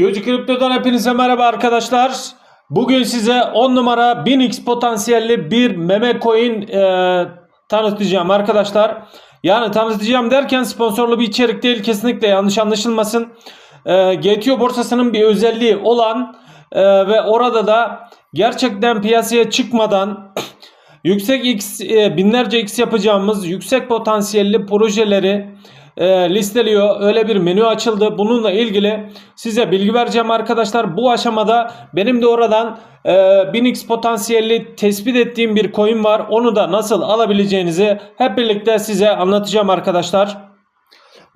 Yocu Kripto'dan hepinize merhaba arkadaşlar. Bugün size 10 numara 1000x potansiyelli bir meme coin e, tanıtacağım arkadaşlar. Yani tanıtacağım derken sponsorlu bir içerik değil kesinlikle yanlış anlaşılmasın. E, GTO borsasının bir özelliği olan e, ve orada da gerçekten piyasaya çıkmadan yüksek x e, binlerce x yapacağımız yüksek potansiyelli projeleri e, listeliyor. Öyle bir menü açıldı. Bununla ilgili size bilgi vereceğim arkadaşlar. Bu aşamada benim de oradan e, 1000x potansiyelli tespit ettiğim bir coin var. Onu da nasıl alabileceğinizi hep birlikte size anlatacağım arkadaşlar.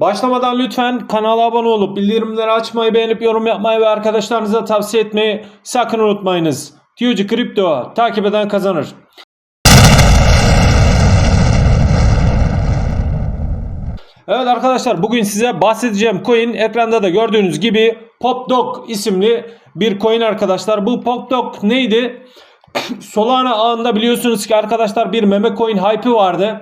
Başlamadan lütfen kanala abone olup bildirimleri açmayı, beğenip yorum yapmayı ve arkadaşlarınıza tavsiye etmeyi sakın unutmayınız. Tiyucu Kripto takip eden kazanır. Evet arkadaşlar bugün size bahsedeceğim coin ekranda da gördüğünüz gibi PopDog isimli bir coin arkadaşlar. Bu PopDog neydi? Solana ağında biliyorsunuz ki arkadaşlar bir meme coin hype'ı vardı.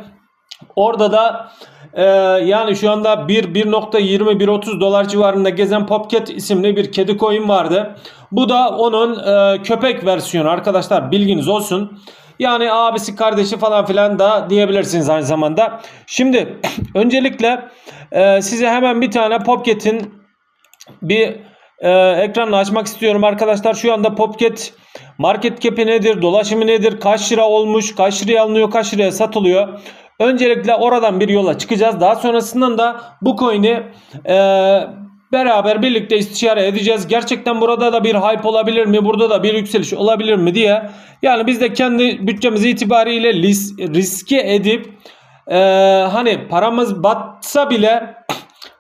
Orada da e, yani şu anda 1 1.20-1.30 dolar civarında gezen Popcat isimli bir kedi coin vardı. Bu da onun e, köpek versiyonu arkadaşlar bilginiz olsun. Yani abisi kardeşi falan filan da diyebilirsiniz aynı zamanda. Şimdi öncelikle e, size hemen bir tane Popcat'in bir e, ekranını açmak istiyorum arkadaşlar. Şu anda Popcat market cap'i nedir, dolaşımı nedir, kaç lira olmuş, kaç liraya alınıyor, kaç liraya satılıyor. Öncelikle oradan bir yola çıkacağız. Daha sonrasından da bu coin'i e, beraber birlikte istişare edeceğiz. Gerçekten burada da bir hype olabilir mi? Burada da bir yükseliş olabilir mi diye. Yani biz de kendi bütçemiz itibariyle riske edip e, hani paramız batsa bile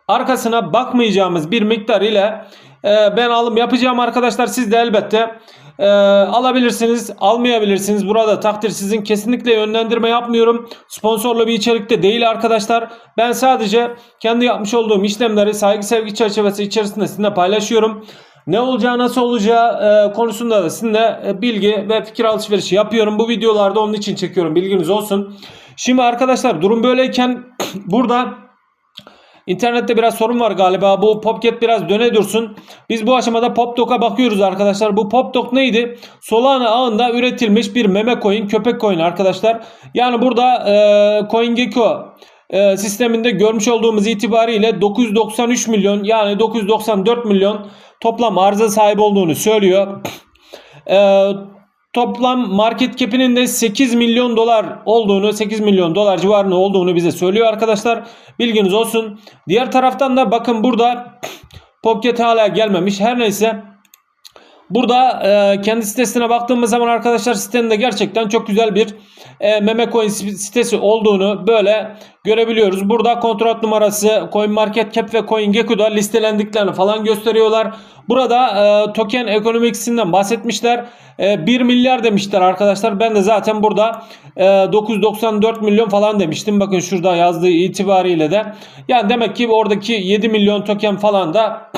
arkasına bakmayacağımız bir miktar ile e, ben alım yapacağım arkadaşlar. Siz de elbette e, alabilirsiniz, almayabilirsiniz. Burada takdir sizin kesinlikle yönlendirme yapmıyorum. Sponsorlu bir içerikte değil arkadaşlar. Ben sadece kendi yapmış olduğum işlemleri saygı sevgi çerçevesi içerisinde sizinle paylaşıyorum. Ne olacağı nasıl olacağı e, konusunda da sizinle e, bilgi ve fikir alışverişi yapıyorum. Bu videolarda onun için çekiyorum bilginiz olsun. Şimdi arkadaşlar durum böyleyken burada İnternette biraz sorun var galiba. Bu Popcat biraz döne dursun. Biz bu aşamada PopDoc'a bakıyoruz arkadaşlar. Bu PopDoc neydi? Solana ağında üretilmiş bir meme coin, köpek coin arkadaşlar. Yani burada e, CoinGecko e, sisteminde görmüş olduğumuz itibariyle 993 milyon yani 994 milyon toplam arıza sahip olduğunu söylüyor. E, toplam market cap'inin de 8 milyon dolar olduğunu 8 milyon dolar civarında olduğunu bize söylüyor arkadaşlar. Bilginiz olsun. Diğer taraftan da bakın burada Popcat hala gelmemiş. Her neyse Burada e, kendi sitesine baktığımız zaman arkadaşlar sitenin gerçekten çok güzel bir e, meme coin sitesi olduğunu böyle görebiliyoruz. Burada kontrat numarası, coin market cap ve coin gecko'da listelendiklerini falan gösteriyorlar. Burada e, token ekonomisinden bahsetmişler. E, 1 milyar demişler arkadaşlar. Ben de zaten burada e, 994 milyon falan demiştim. Bakın şurada yazdığı itibariyle de. Yani demek ki oradaki 7 milyon token falan da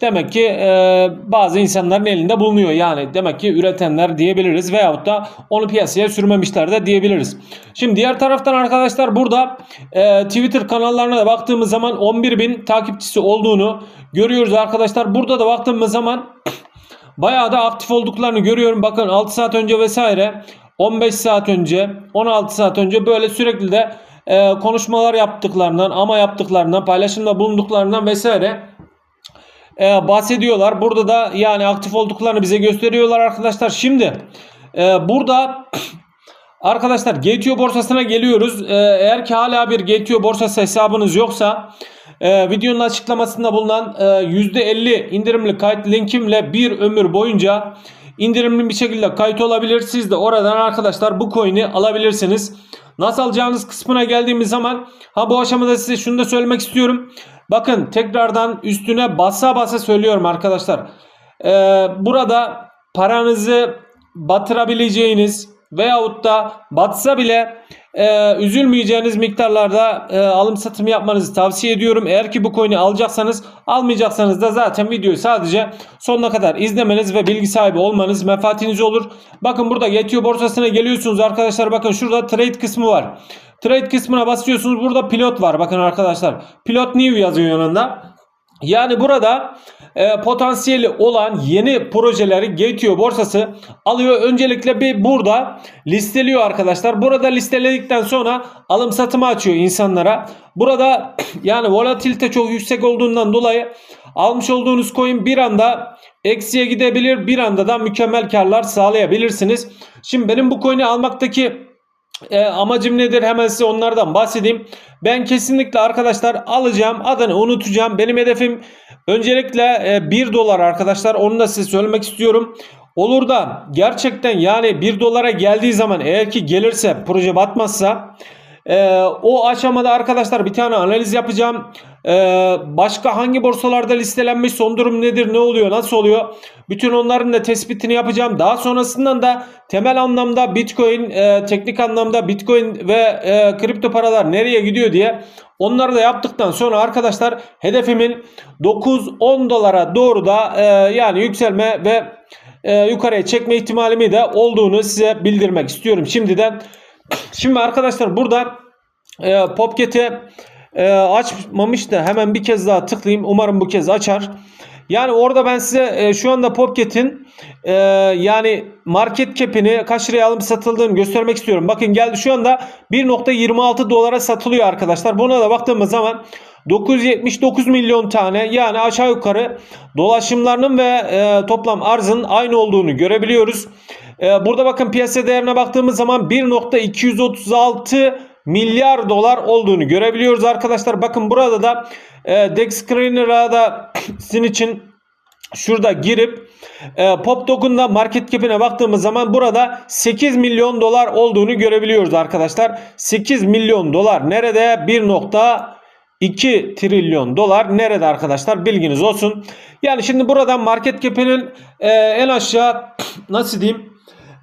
demek ki e, bazı insanların elinde bulunuyor. Yani demek ki üretenler diyebiliriz veyahut da onu piyasaya sürmemişler de diyebiliriz. Şimdi diğer taraftan arkadaşlar burada e, Twitter kanallarına da baktığımız zaman 11 bin takipçisi olduğunu görüyoruz arkadaşlar. Burada da baktığımız zaman bayağı da aktif olduklarını görüyorum. Bakın 6 saat önce vesaire 15 saat önce 16 saat önce böyle sürekli de e, konuşmalar yaptıklarından ama yaptıklarından paylaşımda bulunduklarından vesaire e, bahsediyorlar. Burada da yani aktif olduklarını bize gösteriyorlar arkadaşlar. Şimdi e, burada arkadaşlar GTO borsasına geliyoruz. E, eğer ki hala bir GTO borsası hesabınız yoksa e, videonun açıklamasında bulunan e, %50 indirimli kayıt linkimle bir ömür boyunca indirimli bir şekilde kayıt olabilir. Siz de oradan arkadaşlar bu coin'i alabilirsiniz. Nasıl alacağınız kısmına geldiğimiz zaman ha bu aşamada size şunu da söylemek istiyorum. Bakın tekrardan üstüne basa basa söylüyorum arkadaşlar. Ee, burada paranızı batırabileceğiniz veyahut da batsa bile e, üzülmeyeceğiniz miktarlarda e, alım satım yapmanızı tavsiye ediyorum. Eğer ki bu coin'i alacaksanız almayacaksanız da zaten videoyu sadece sonuna kadar izlemeniz ve bilgi sahibi olmanız menfaatiniz olur. Bakın burada Getio borsasına geliyorsunuz arkadaşlar. Bakın şurada trade kısmı var. Trade kısmına basıyorsunuz. Burada pilot var. Bakın arkadaşlar. Pilot new yazıyor yanında. Yani burada e, potansiyeli olan yeni projeleri Gateo borsası alıyor. Öncelikle bir burada listeliyor arkadaşlar. Burada listeledikten sonra alım satımı açıyor insanlara. Burada yani volatilite çok yüksek olduğundan dolayı almış olduğunuz coin bir anda eksiye gidebilir. Bir anda da mükemmel karlar sağlayabilirsiniz. Şimdi benim bu coin'i almaktaki e, amacım nedir? Hemen size onlardan bahsedeyim. Ben kesinlikle arkadaşlar alacağım. Adını unutacağım. Benim hedefim öncelikle e, 1 dolar arkadaşlar. Onu da size söylemek istiyorum. Olur da gerçekten yani 1 dolara geldiği zaman eğer ki gelirse proje batmazsa ee, o aşamada arkadaşlar bir tane analiz yapacağım. Ee, başka hangi borsalarda listelenmiş son durum nedir ne oluyor nasıl oluyor bütün onların da tespitini yapacağım. Daha sonrasından da temel anlamda bitcoin e, teknik anlamda bitcoin ve e, kripto paralar nereye gidiyor diye onları da yaptıktan sonra arkadaşlar hedefimin 9-10 dolara doğru da e, yani yükselme ve e, yukarıya çekme ihtimalimi de olduğunu size bildirmek istiyorum şimdiden. Şimdi arkadaşlar burada e, Popket'i e, açmamış da hemen bir kez daha tıklayayım. Umarım bu kez açar. Yani orada ben size e, şu anda Popket'in e, yani market cap'ini kaç liraya alıp satıldığını göstermek istiyorum. Bakın geldi şu anda 1.26 dolara satılıyor arkadaşlar. Buna da baktığımız zaman 979 milyon tane yani aşağı yukarı dolaşımlarının ve e, toplam arzın aynı olduğunu görebiliyoruz. E, burada bakın piyasa değerine baktığımız zaman 1.236 milyar dolar olduğunu görebiliyoruz arkadaşlar. Bakın burada da e, Dex Screener'a da sizin için şurada girip e, da market cap'ine baktığımız zaman burada 8 milyon dolar olduğunu görebiliyoruz arkadaşlar. 8 milyon dolar nerede? 1. trilyon dolar nerede arkadaşlar bilginiz olsun. Yani şimdi burada market cap'inin e, en aşağı nasıl diyeyim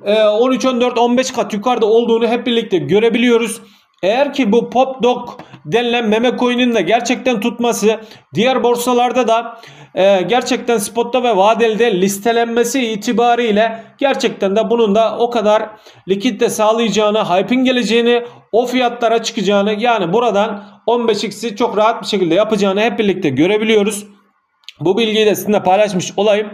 13 14 15 kat yukarıda olduğunu hep birlikte görebiliyoruz. Eğer ki bu pop dog denilen meme coin'in de gerçekten tutması diğer borsalarda da e, gerçekten spotta ve vadelde listelenmesi itibariyle gerçekten de bunun da o kadar likitte sağlayacağını, hype'in geleceğini, o fiyatlara çıkacağını yani buradan 15x'i çok rahat bir şekilde yapacağını hep birlikte görebiliyoruz. Bu bilgiyi de sizinle paylaşmış olayım.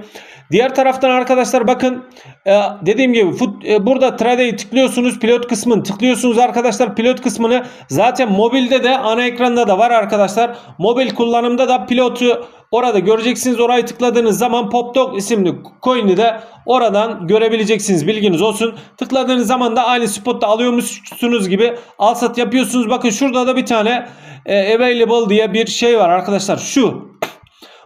Diğer taraftan arkadaşlar bakın e, dediğim gibi e, burada trade'yi tıklıyorsunuz pilot kısmını tıklıyorsunuz arkadaşlar pilot kısmını zaten mobilde de ana ekranda da var arkadaşlar. Mobil kullanımda da pilotu orada göreceksiniz. Orayı tıkladığınız zaman PopDog isimli coin'i de oradan görebileceksiniz. Bilginiz olsun. Tıkladığınız zaman da aynı spotta alıyormuşsunuz gibi al sat yapıyorsunuz. Bakın şurada da bir tane e, available diye bir şey var arkadaşlar. Şu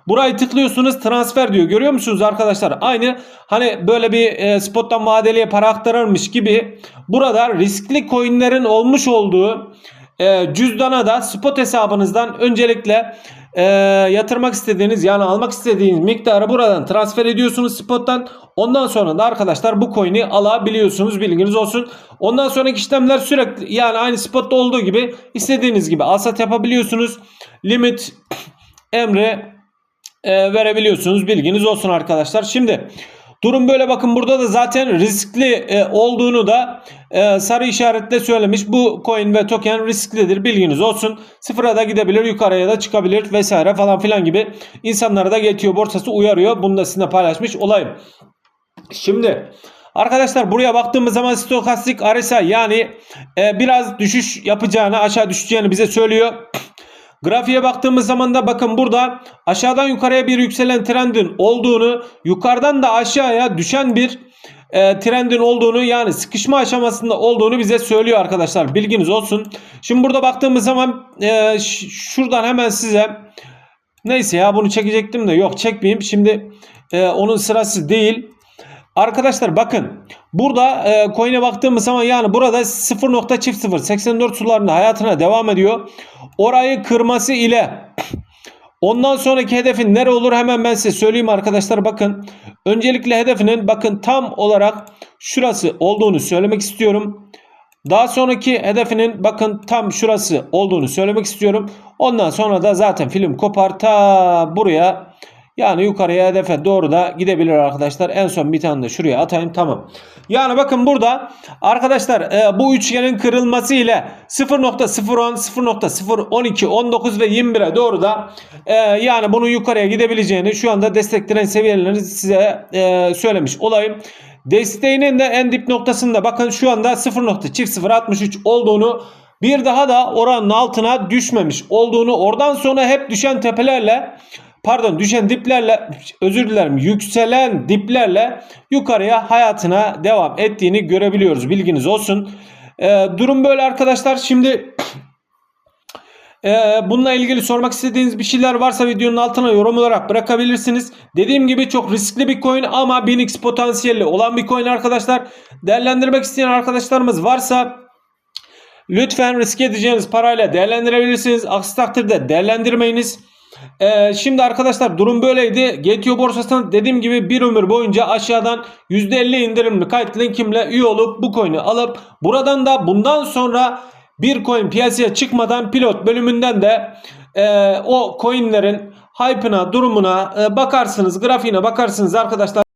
Burayı tıklıyorsunuz transfer diyor. Görüyor musunuz arkadaşlar? Aynı hani böyle bir e, spottan vadeliye para aktarırmış gibi burada riskli coinlerin olmuş olduğu e, cüzdana da spot hesabınızdan öncelikle e, yatırmak istediğiniz yani almak istediğiniz miktarı buradan transfer ediyorsunuz spottan. Ondan sonra da arkadaşlar bu coin'i alabiliyorsunuz bilginiz olsun. Ondan sonraki işlemler sürekli yani aynı spotta olduğu gibi istediğiniz gibi alsat yapabiliyorsunuz. Limit emri e, verebiliyorsunuz. Bilginiz olsun arkadaşlar. Şimdi durum böyle bakın burada da zaten riskli e, olduğunu da e, sarı işaretle söylemiş. Bu coin ve token risklidir. Bilginiz olsun. Sıfıra da gidebilir, yukarıya da çıkabilir vesaire falan filan gibi insanlara da geçiyor borsası uyarıyor. Bunu da sizinle paylaşmış olayım. Şimdi Arkadaşlar buraya baktığımız zaman stokastik RSI yani e, biraz düşüş yapacağını aşağı düşeceğini bize söylüyor. Grafiğe baktığımız zaman da bakın burada aşağıdan yukarıya bir yükselen trendin olduğunu, yukarıdan da aşağıya düşen bir e, trendin olduğunu yani sıkışma aşamasında olduğunu bize söylüyor arkadaşlar. Bilginiz olsun. Şimdi burada baktığımız zaman e, şuradan hemen size neyse ya bunu çekecektim de yok çekmeyeyim. Şimdi e, onun sırası değil. Arkadaşlar bakın burada e, coin'e baktığımız zaman yani burada 0.00 84 sularında hayatına devam ediyor. Orayı kırması ile ondan sonraki hedefin nere olur hemen ben size söyleyeyim arkadaşlar bakın. Öncelikle hedefinin bakın tam olarak şurası olduğunu söylemek istiyorum. Daha sonraki hedefinin bakın tam şurası olduğunu söylemek istiyorum. Ondan sonra da zaten film kopar ta buraya Yani yukarıya hedefe doğru da gidebilir arkadaşlar. En son bir tane de şuraya atayım tamam. Yani bakın burada arkadaşlar e, bu üçgenin kırılması ile 0.010, 0.012, 19 ve 21'e doğru da e, yani bunun yukarıya gidebileceğini şu anda destekleyen seviyelerini size e, söylemiş olayım. Desteğinin de en dip noktasında bakın şu anda 0.0063 olduğunu bir daha da oranın altına düşmemiş olduğunu oradan sonra hep düşen tepelerle pardon düşen diplerle özür dilerim yükselen diplerle yukarıya hayatına devam ettiğini görebiliyoruz. Bilginiz olsun. Ee, durum böyle arkadaşlar. Şimdi ee, bununla ilgili sormak istediğiniz bir şeyler varsa videonun altına yorum olarak bırakabilirsiniz. Dediğim gibi çok riskli bir coin ama 1000x potansiyelli olan bir coin arkadaşlar. Değerlendirmek isteyen arkadaşlarımız varsa lütfen risk edeceğiniz parayla değerlendirebilirsiniz. Aksi takdirde değerlendirmeyiniz. Ee, şimdi arkadaşlar durum böyleydi. GTO borsasına dediğim gibi bir ömür boyunca aşağıdan %50 indirimli kayıt linkimle üye olup bu coin'i alıp buradan da bundan sonra bir coin piyasaya çıkmadan pilot bölümünden de e, o coinlerin hype'ına durumuna e, bakarsınız grafiğine bakarsınız arkadaşlar.